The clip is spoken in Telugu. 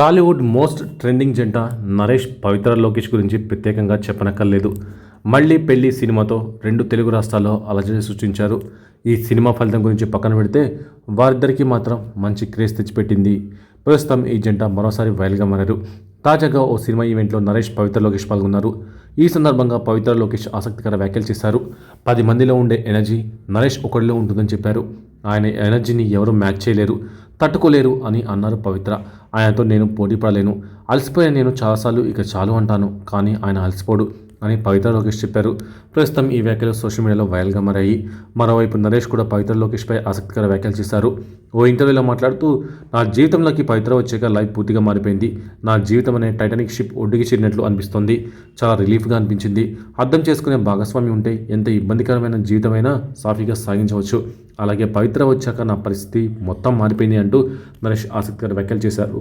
టాలీవుడ్ మోస్ట్ ట్రెండింగ్ జంట నరేష్ పవిత్ర లోకేష్ గురించి ప్రత్యేకంగా చెప్పనక్కర్లేదు. మళ్ళీ పెళ్ళి సినిమాతో రెండు తెలుగు రాష్ట్రాల్లో అలజడి సృష్టించారు. ఈ సినిమా ఫలితం గురించి పక్కన పెడితే వారిద్దరికీ మాత్రం మంచి క్రేజ్ తెచ్చిపెట్టింది. ప్రస్తుతం ఈ జంట మరోసారి వైరల్గా మారారు. తాజాగా ఓ సినిమా ఈవెంట్లో నరేష్ పవిత్ర లోకేష్ పాల్గొన్నారు. ఈ సందర్భంగా పవిత్ర లోకేష్ ఆసక్తికర వ్యాఖ్యలు చేశారు. పది మందిలో ఉండే ఎనర్జీ నరేష్ ఒకడిలో ఉంటుందని చెప్పారు. ఆయన ఎనర్జీని ఎవరు మ్యాచ్ చేయలేరు తట్టుకోలేరు అని అన్నారు పవిత్ర. ఆయనతో నేను పోటీ పడలేను. అలసిపోయిన నేను చాలాసార్లు ఇక చాలు అంటాను కానీ ఆయన అలసిపోడు అని పవిత్ర లోకేష్ చెప్పారు. ప్రస్తుతం ఈ వ్యాఖ్యలు సోషల్ మీడియాలో వైరల్గా మారాయి. మరోవైపు నరేష్ కూడా పవిత్ర లోకేష్పై ఆసక్తికర వ్యాఖ్యలు చేశారు. ఓ ఇంటర్వ్యూలో మాట్లాడుతూ నా జీవితంలోకి పవిత్ర వచ్చాక లైఫ్ పూర్తిగా మారిపోయింది. నా జీవితం అనే టైటానిక్ షిప్ ఒడ్డుకి చేరినట్లు అనిపిస్తోంది. చాలా రిలీఫ్గా అనిపించింది. అర్థం చేసుకునే భాగస్వామి ఉంటే ఎంత ఇబ్బందికరమైన జీవితమైనా సాఫీగా సాగించవచ్చు. అలాగే పవిత్ర వచ్చాక నా పరిస్థితి మొత్తం మారిపోయింది అంటూ నరేష్ ఆసక్తికర వ్యాఖ్యలు చేశారు.